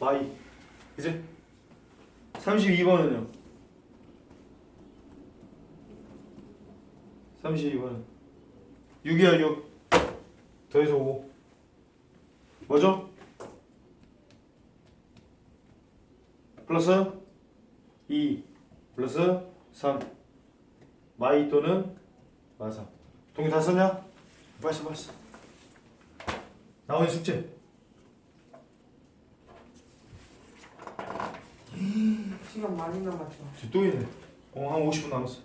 y 그지? 32번은요? 32번은 6이야 6 더해서 5 뭐죠? 플러스 2 플러스 3 y 또는 마사 동의 다 썼냐? 벌써 벌써 나머지 숙제 시간 많이 남았죠. 있네 어, 한 50분 남았어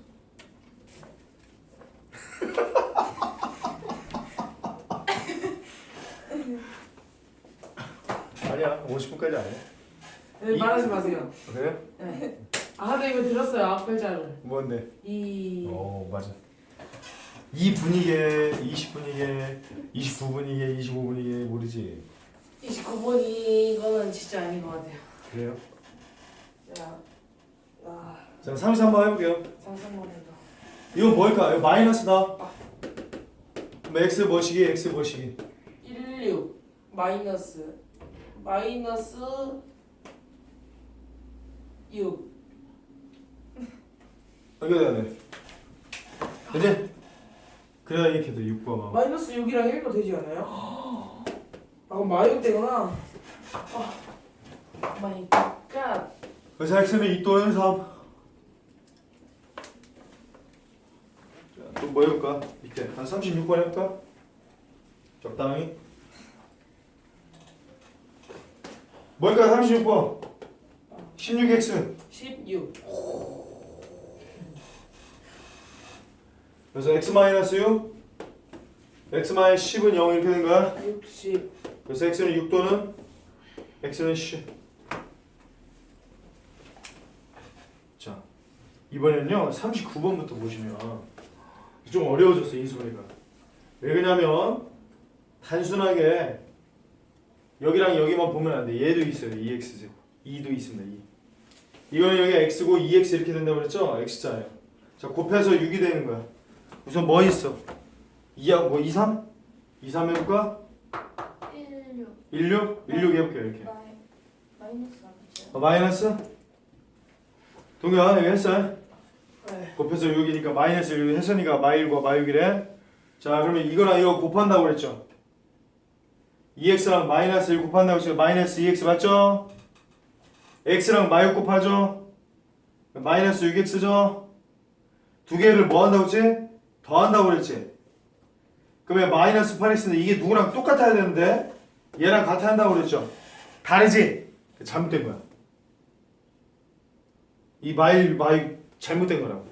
아니야 50분까지 아니야 네, 이- 말하지 마세요. 그래요? 네. 아, 근데 이거 들었어요. 앞 글자를. 뭔데? 이 어 맞아 2분이게 20분이게 29분이게 25분이게 모르지 29번 이거는 진짜 아닌 것 같아요. 그래요? 자, 아, 자 33번 해볼게요 상상만해도. 이건 뭘까? 이거 마이너스다 그럼 x 뭐시기 x 뭐시기 16 마이너스 마이너스 6 연결해야 돼 그지? 그래야 이렇게 돼 6번 마이너스 6이랑 1도 되지 않아요? 아 그럼 마이너스 되구나. 아, 마이 갓. 그래서 x는 2 또는 3 또뭐 해볼까? 밑에 한 36번 해볼까? 적당히? 뭘까 36번? 16x 16 그래서 x 마이너스 6 x 마이너스 10은 0 이렇게 된 거야? 60 그래서 x는 6 또는 x는 10 자 이번에는요 39번부터 보시면 좀 어려워졌어 인수분해가. 왜 그러냐면 단순하게 여기랑 여기만 보면 안 돼. 얘도 있어요 2x 2도 있습니다 2 이거는 여기 x고 2x 이렇게 된다고 그랬죠? x자예요. 자 곱해서 6이 되는 거야. 우선 뭐 있어? 2하고 뭐 2, 3? 2, 3 해볼까? 16 16? 16 해볼게요 이렇게. 마이, 마이너스 아니죠? 어, 마이너스? 동현 여기 했어 네. 곱해서 6이니까 마이너스 6 했으니까 마일과 마육이래 자 그러면 이거랑 이거 곱한다고 그랬죠? 2x랑 마이너스 1 곱한다고 했죠 마이너스 2x 맞죠? x랑 마육 곱하죠? 마이너스 6x죠? 두 개를 뭐 한다고 했지? 더 한다고 그랬지? 그러면 마이너스 8x인데 이게 누구랑 똑같아야 되는데? 얘랑 같아 한다고 그랬죠? 다르지? 잘못된 거야. 이 마일 마일 잘못된 거라고.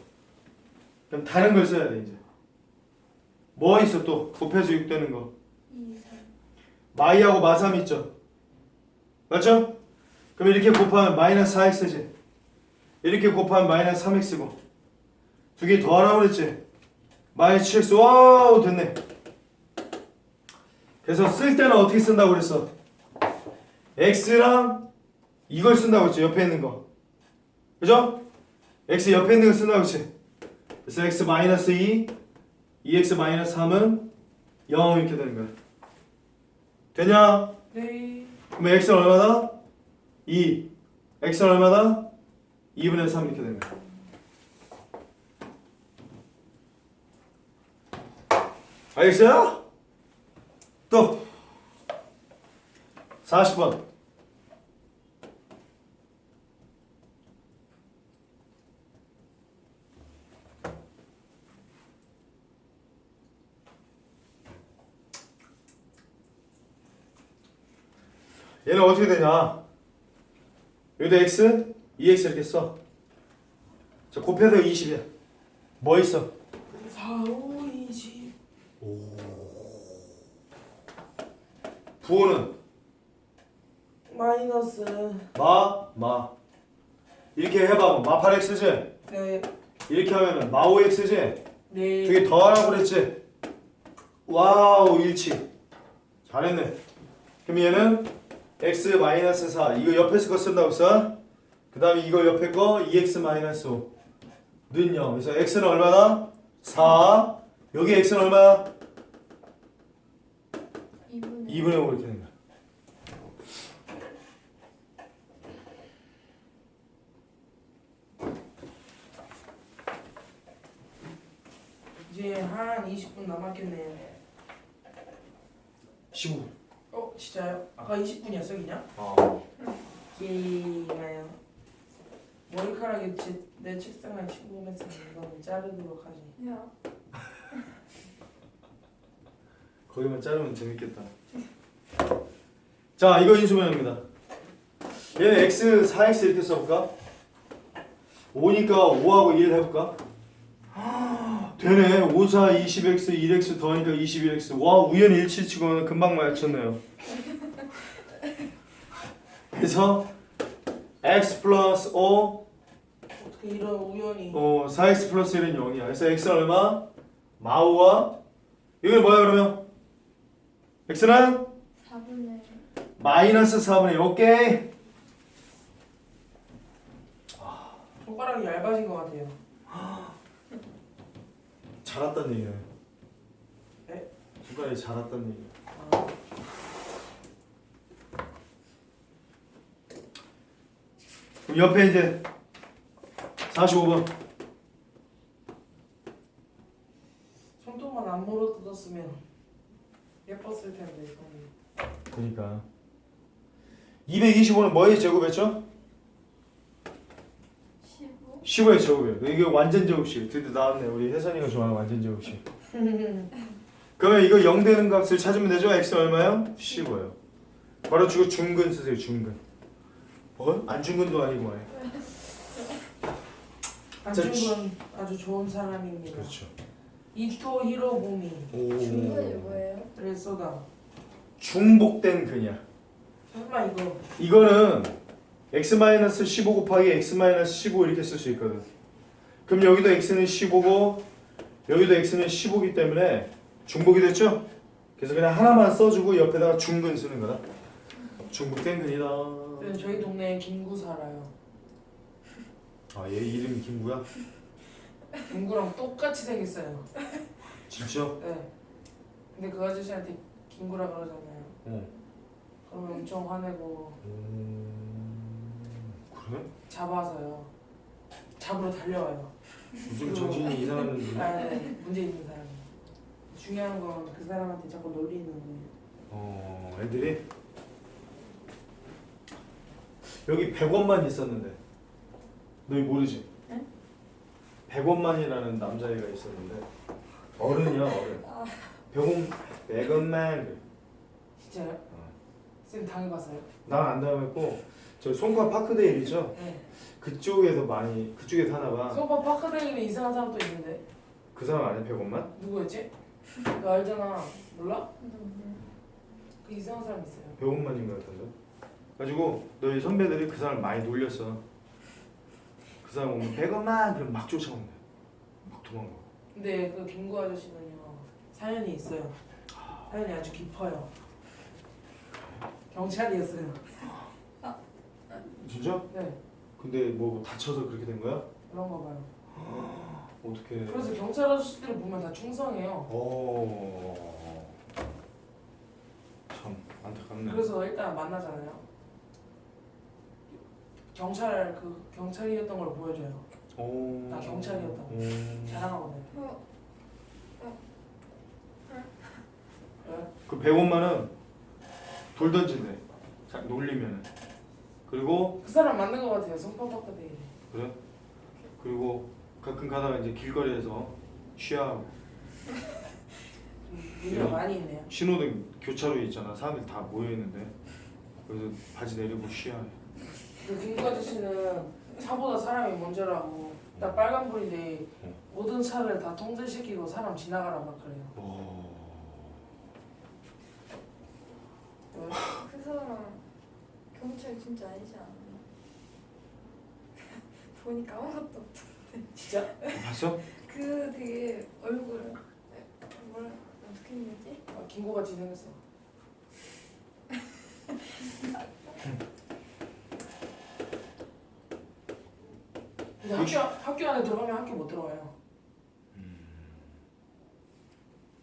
그럼 다른 걸 써야 돼 이제. 뭐 있어 또? 곱해서 6 되는 거. 2, 3 마이하고 마삼 있죠? 맞죠? 그럼 이렇게 곱하면 마이너스 4x지. 이렇게 곱하면 마이너스 3x고. 두 개 더하라고 그랬지? 마이너스 7x 와우 됐네. 그래서 쓸 때는 어떻게 쓴다고 그랬어? X랑 이걸 쓴다고 했죠 옆에 있는 거. 그죠? X 옆에 있는 거 쓴다고 했지 그래서 x 마이너스 2 2x 마이너스 3은 0 이렇게 되는 거야 되냐? 네. 그럼 x는 얼마다? 2 x는 얼마다? 2분의 3 이렇게 되는 거야 알겠어요? 또 40번 얘는 어떻게 되냐 여기다 x, 2x 이렇게 써. 자, 곱해서 20이야. 뭐 있어? 4, 5, 20 부호는 마이너스 마, 마. 이렇게 해봐. 마 8x지? 네. 이렇게 하면은 마 5x지? 네. 두개 더하라고 그랬지? 와우, 일치. 잘했네. 그럼 얘는 x 마이너스 4 이거 옆에서 거 쓴다고 없어? 그 다음에 이거 옆에 거 e 2x 마이너스 5는 0 그래서 x는 얼마나 4 여기 x는 얼마야? 2분의, 2분의 5 이렇게 된다 이제 한 20분 남았겠네. 15분. 어 진짜요? 아까 20분이었어 그냥? 어. 기나요 머리카락이 제, 내 책상에 치고 있으면 이거 자르도록 하지 야. 거기만 자르면 재밌겠다. 자, 이거 인수분해입니다. 얘는 x 4x 이렇게 써볼까? 5니까 5하고 1 해볼까? 되네. 5, 4, 20x, 1x 더하니까 21x. 와, 우연히 일치치고는 금방 맞췄네요. 그래서 x 플러스 5, 어떻게 이런 우연히 어, 4x 플러스 1은 0이야. 그래서 x는 얼마? 마우와 이게 뭐야 그러면? x는 4분의 마이너스 4분의 1. 오케이. 손가락이 얇아진 것 같아요 잘았단 얘기네. 네? 손가락이 잘았단 얘기. 아, 그럼 옆에 이제 45번. 손톱만 안 물어 뜯었으면 예뻤을 텐데 손이 그러니까 225는 뭐의 제곱했죠? 15. 15의 제곱이에요. 이게 완전 제곱식. 드디어 나왔네. 우리 혜선이가 좋아하는 완전 제곱식. 그러면 이거 0 되는 값을 찾으면 되죠? x 얼마요? 15예요. 바로 주고 중근 쓰세요. 중근. 어? 안 중근도 아니고 말이야. 안중근 아주 좋은 사람입니다 그렇죠. 이토 히로부미 중간이 오. 뭐예요? 레소다 중복된 근이야. 설마 이거 이거는 x-15 곱하기 x-15 이렇게 쓸 수 있거든. 그럼 여기도 x는 15고 여기도 x는 15기 때문에 중복이 됐죠? 그래서 그냥 하나만 써주고 옆에다가 중근 쓰는 거다. 중복된 근이다. 네, 저희 동네에 김구 살아요 아, 얘 이름이 김구야? 김구랑 똑같이 생겼어요 진짜? 네 근데 그 아저씨한테 김구라 그러잖아요 어. 그러면 엄청 화내고 음... 그래? 잡아서요 잡으러 달려와요 무슨 정신이 이상한 놈이 아, 네. 문제 있는 사람 중요한 건 그 사람한테 자꾸 놀리는 거예요 어, 애들이 여기 100원만 있었는데 너희 모르지? 네? 100원만이라는 남자애가 있었는데 어른이야 어른 아. 100원 100원만 진짜요? 어. 쌤 당해봤어요? 난안 당했고 저 송파 파크데일 있죠? 네. 그쪽에서 많이 그쪽에서 하나봐. 소파 파크데이는 이상한 사람 또 있는데. 그 사람 아니야 100원만? 누구였지? 너 알잖아. 몰라? 그 이상한 사람 있어요. 100원만인 것 같은데? 가지고 너희 선배들이 그 사람 많이 놀렸어. 그 사람 오면 100원만! 그럼 막 쫓아온대 막 도망가 근데 그 김구 아저씨는요. 사연이 있어요. 사연이 아주 깊어요. 경찰이었어요 진짜? 네 근데 뭐 다쳐서 그렇게 된 거야? 그런가 봐요 어떻게? 그래서 경찰 아저씨들을 보면 다 충성해요 어. 참 안타깝네. 그래서 일단 만나잖아요 경찰 그 경찰이었던 걸 보여줘요 오. 나 경찰이었다고. 오. 자랑하거든요 어. 그 100원만은 돌 던진대. 자, 놀리면. 그리고 그 사람 맞는 것 같아요 손바닥까지 그래? 그리고 가끔 가다가 이제 길거리에서 취하고 예. 많이 있네요 신호등 교차로에 있잖아. 사람들 다 모여 있는데. 그래서 바지 내리고 취하해. 그 김구 아저씨는 차보다 사람이 먼저라고 딱 빨간불인데 어. 모든 차를 다 통제시키고 사람 지나가라 막 그래요 오. 왜? 그 사람 경찰 진짜 아니지 않나? 보니까 아무것도 없어. 진짜? 봤어? 그 되게 얼굴 뭐라 어떻게 했지? 아, 김구같이 생겼어 근데 학교, 학교 안에 들어가면 학교 못 들어가요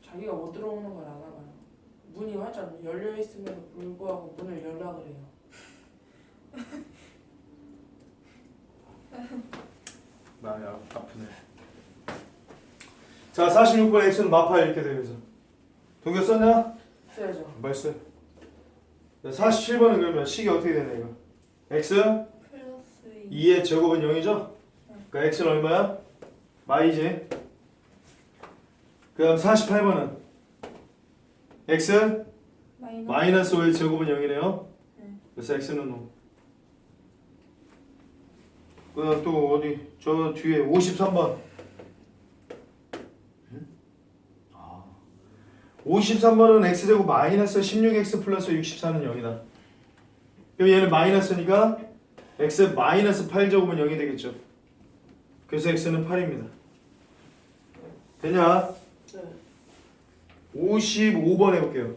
자기가 못 들어오는 걸 아나 봐요 문이 활짝 열려 있음에도 불구하고 문을 열라 그래요 나야 아프네. 자 46번 x는 마파 이렇게 그래서 동규 썼냐? 써야죠. 벌써 47번은 그러면 식이 어떻게 되냐 이거 x 플러스 2 2의 제곱은 0이죠? 그러니까 x는 얼마야? 마이지 그 다음 48번은 x 마이너스 마이너스 5의 제곱은 0이네요 네. 그래서 x는 5 그다음 또 어디 저 뒤에 53번. 53번은 x제곱 마이너스 16x 플러스 64는 0이다. 그럼 얘는 마이너스니까 x 마이너스 8제곱은 0이 되겠죠. 그래서 x는 8입니다. 되냐? 네. 55번 해볼게요.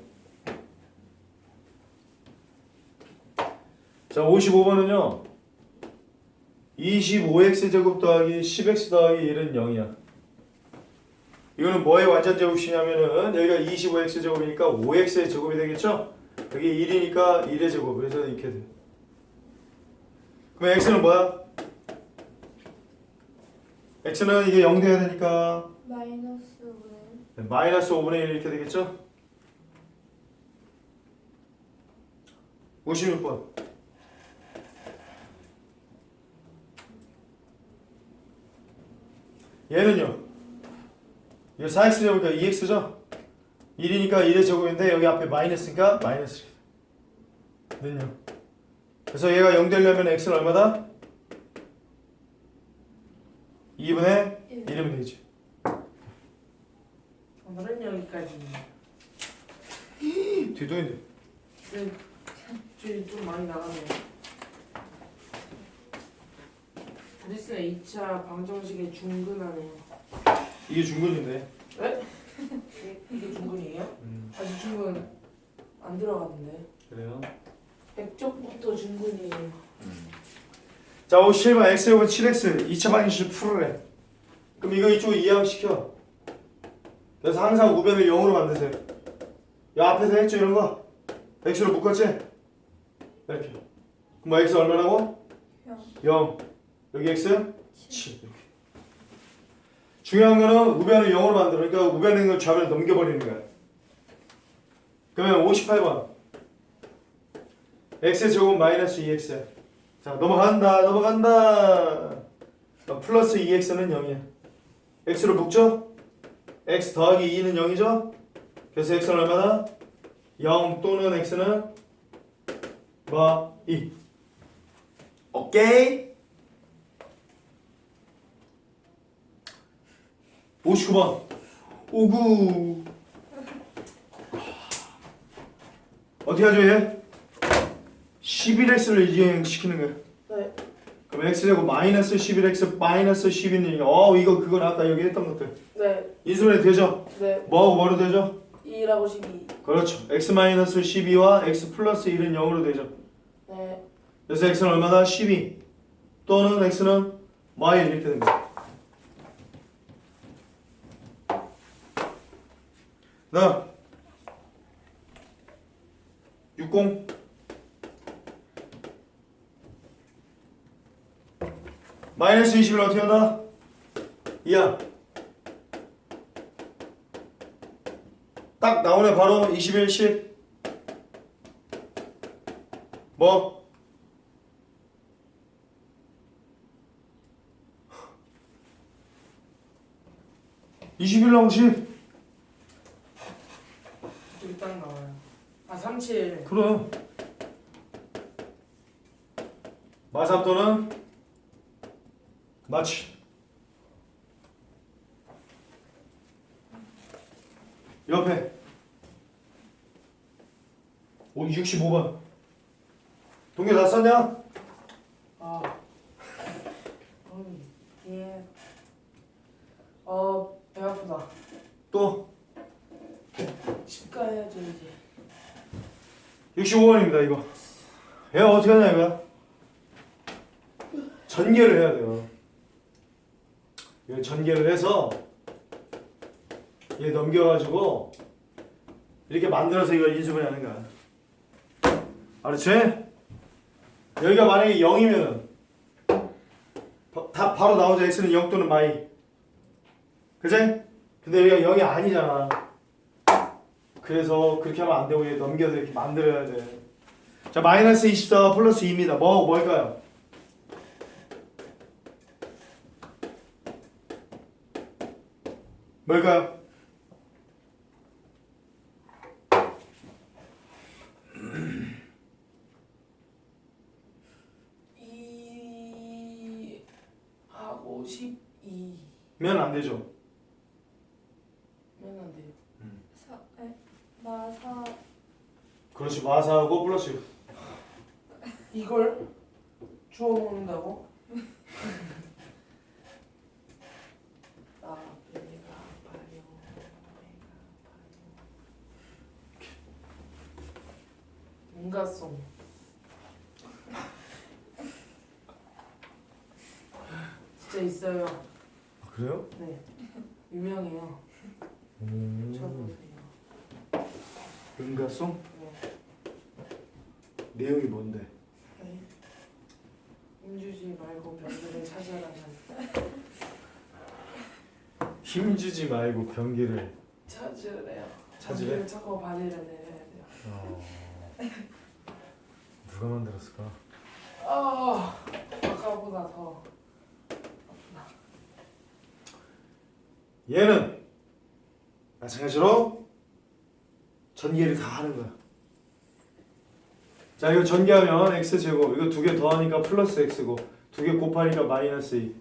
자 55번은요 25x 제곱 더하기 10x 더하기 1은 0이야. 이거는 뭐의 완전 제곱이냐면은 여기가 25x 제곱이니까 5x의 제곱이 되겠죠? 여기 1이니까 1의 제곱. 그래서 이렇게 돼. 그럼 x는 뭐야? x는 이게 0 돼야 되니까 마이너스 5는 마이너스 5분의 1 이렇게 되겠죠? 56번 얘는요 이거 4x 제곱이니까 2x죠? 1이니까 1의 제곱인데 여기 앞에 마이너스니까 마이너스 는요 그래서 얘가 0 되려면 x는 얼마다? 2분의 1 1이면 되지 오늘은 여기까지. 뒤도인데 네. 줄이 좀 많이 나가네요. 드레스가 2차 방정식의 중근하네요. 이게 중근인데 이게 중근이에요? 음, 아직 중근 안 들어갔는데. 그래요 백쪽부터 중근이에요. 자, 57번 x제곱은 7x 2차 방정식 풀으래. 그럼 이거 이쪽 이항시켜. 그래서 항상 우변을 0으로 만드세요. 야 앞에서 했죠 이런 거? x로 묶었지? 이렇게. 그럼 뭐 x 얼마라고? 0 0. 여기 x? 7. 이렇게. 중요한 거는 우변을 0으로 만들어. 그러니까 걸 좌변에 넘겨버리는 거야. 그러면 58번. x 제곱 마이너스 2x. 자 넘어간다 넘어간다 어, 플러스 2x는 0이야 x로 묶죠? x 더하기 2는 0이죠? 그래서 x는 얼마다? 0 또는 x는 뭐? 2 오케이 59번 오구 어떻게 하죠 얘? 11x를 이행시키는 거야 네. 그럼 x제곱 마이너스 11x 마이너스 10이니까 어 이거 그건 아까 여기 했던 것들 네. 인수분해 되죠? 네. 뭐하고 뭐로 되죠? 2라고 12. 그렇죠 x 마이너스 12와 x 플러스 1은 0으로 되죠 네. 그래서 x는 얼마다? 12 또는 x는 마이 이렇게 됩니다 나 60 마이너스 20을 어떻게 한다? 2야 딱 나오네 바로. 21, 10 뭐? (21 나오고 10) 여기 딱 나와요. 아, 37. 그럼. 마삼또는? 마치. 옆에. 오 65번. 동계 다 썼냐? 아. 음, 예. 어, 배 아프다. 또 집 가야죠, 이제. 65번입니다 이거 얘 어떻게 하냐 이거야 전개를 해야 돼요 이거 전개를 해서 얘 넘겨가지고 이렇게 만들어서 이걸 인수분해 하는 거야 알았지? 여기가 만약에 0이면 다 바로 나오죠 x는 0 또는 마이 그지? 근데 여기가 0이 아니잖아. 그래서 그렇게 하면 안 되고 얘 넘겨서 이렇게 만들어야 돼. 자, 마이너스 24 플러스 2입니다. 뭐, 뭘까요? 뭘까요? 면 안 되죠. 면 안 돼요. 사, 에, 마사 그렇지, 마사하고 플러스 이걸 주워 먹는다고? 뭔가송. 진짜 있어요. 그래요? 네. 유명해요. 음. 쳐보세요. 은가송? 네. 내용이 뭔데? 네. 힘주지 말고 병들을 찾아라는 힘주지 말고 변기를 찾으래요. 찾으래? 찾고 바지를 내려야 돼요. 어... 누가 만들었을까? 아, 아까보다 더. 얘는 마찬가지로 전개를 다 하는 거야. 자 이거 전개하면 x 제곱 이거 두 개 더하니까 플러스 x고 두 개 곱하니까 마이너스 2.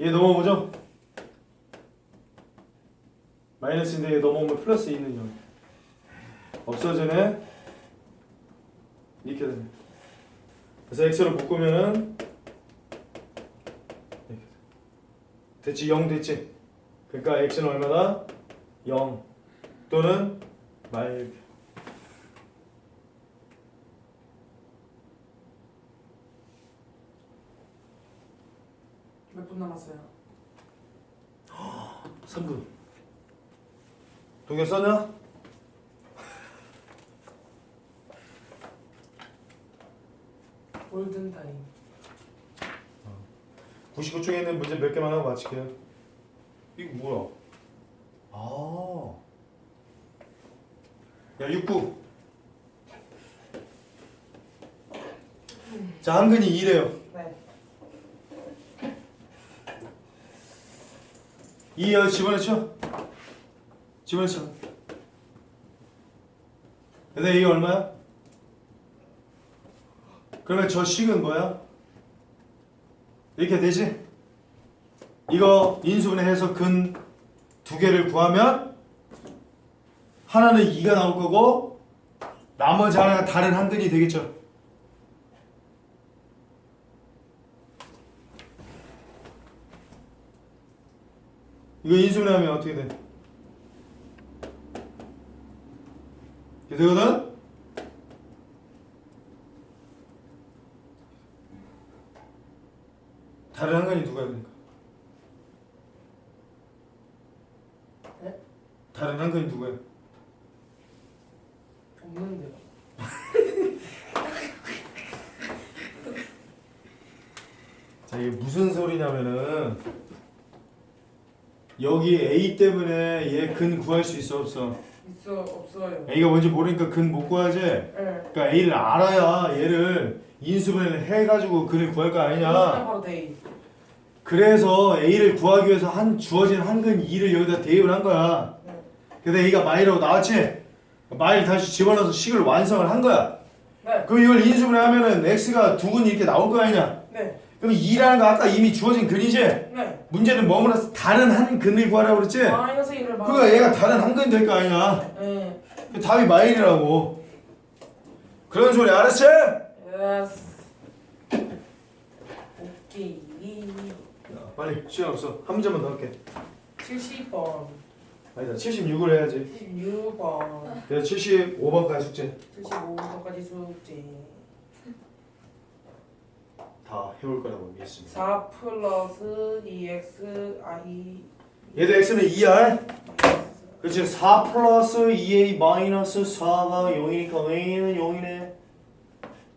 얘 넘어오죠? 마이너스인데 얘 넘어오면 플러스 2는 0. 없어지네. 이렇게 되네. 그래서 x로 묶으면은 됐지 0 됐지 그러니까 x는 얼마다 0 또는 말 몇 분 남았어요? 3분 동현 썼냐? 골든 타임. 99쪽에 있는 문제 몇 개만 하고 마칠게요 이거 뭐야 아. 야 69. 자 한근이 2래요 네. 2 여기 집어넣죠? 집어넣죠 근데 이게 얼마야? 그러면 저 식은 뭐야? 이렇게 되지? 이거 인수분해해서 근 두 개를 구하면 하나는 2가 나올 거고 나머지 하나가 다른 한 근이 되겠죠. 이거 인수분해 하면 어떻게 돼? 이렇게 되거든? 다른 한 근이 누가야 그러니까? 네? 다른 한 근이 누구야? 없는데요. 자 이게 무슨 소리냐면은 여기 A 때문에 얘 근 구할 수 있어 없어? 있어 없어요. A가 뭔지 모르니까 근 못 구하지? 네. 그러니까 A를 알아야 얘를 인수분해를 해가지고 근을 구할 거 아니냐 바로 데이. 그래서 A를 구하기 위해서 한 주어진 한근 2를 여기다 대입을 한 거야 네. 그래서 A가 마이라고 나왔지? 마일 다시 집어넣어서 식을 완성을 한 거야 네. 그럼 이걸 인수분해 하면은 X가 두 근이 이렇게 나올 거 아니냐 네. 그럼 2라는 거 아까 이미 주어진 근이지? 네. 문제는 뭐뭐라서 다른 한 근을 구하라고 그랬지? 마이너스 1을 막. 그러니까 얘가 다른 한근될거 아니야 네. 답이 마일이라고 그런 소리 알았지? 예스. 오케이. 야, 빨리 시간 없어 한 문제만 더 할게 70번. 아니다 76을 해야지. 76번. 그래서 75번까지 숙제. 75번까지 숙제. 다 해올 거라고 믿습니다. 4 플러스 2x i 얘도 x는 2r 그렇지. 4 플러스 2a 마이너스 4가 0이니까 a는 0이네?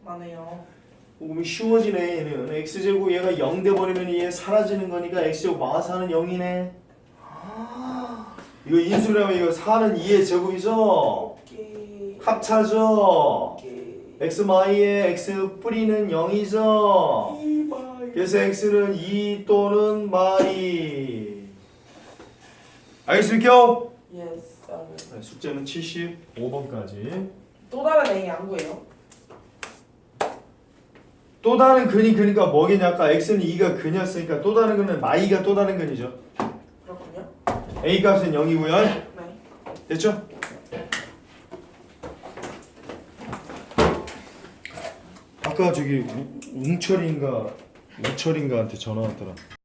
맞네요. 그러면 쉬워지네 얘는. X제곱 얘가 0 돼버리면 얘 사라지는 거니까 x제곱 마사는 0이네 이거 인수라면 이거 4는 2의 제곱이죠. 합차죠 x 마이의 x 뿌리는 0이죠 이마이. 그래서 x는 2 또는 마이 알겠습니까? 예스. sir. 네, 숙제는 75번까지 또 다른 A 안 구해요? 또 다른 근이 그러니까 뭐겠냐 아까 x는 2가 근이었으니까 또 다른 근은 마이가 또 다른 근이죠. A 값은 0이고요 네. 됐죠? 아까 저기 우- 웅철인가 우철인가한테 전화 왔더라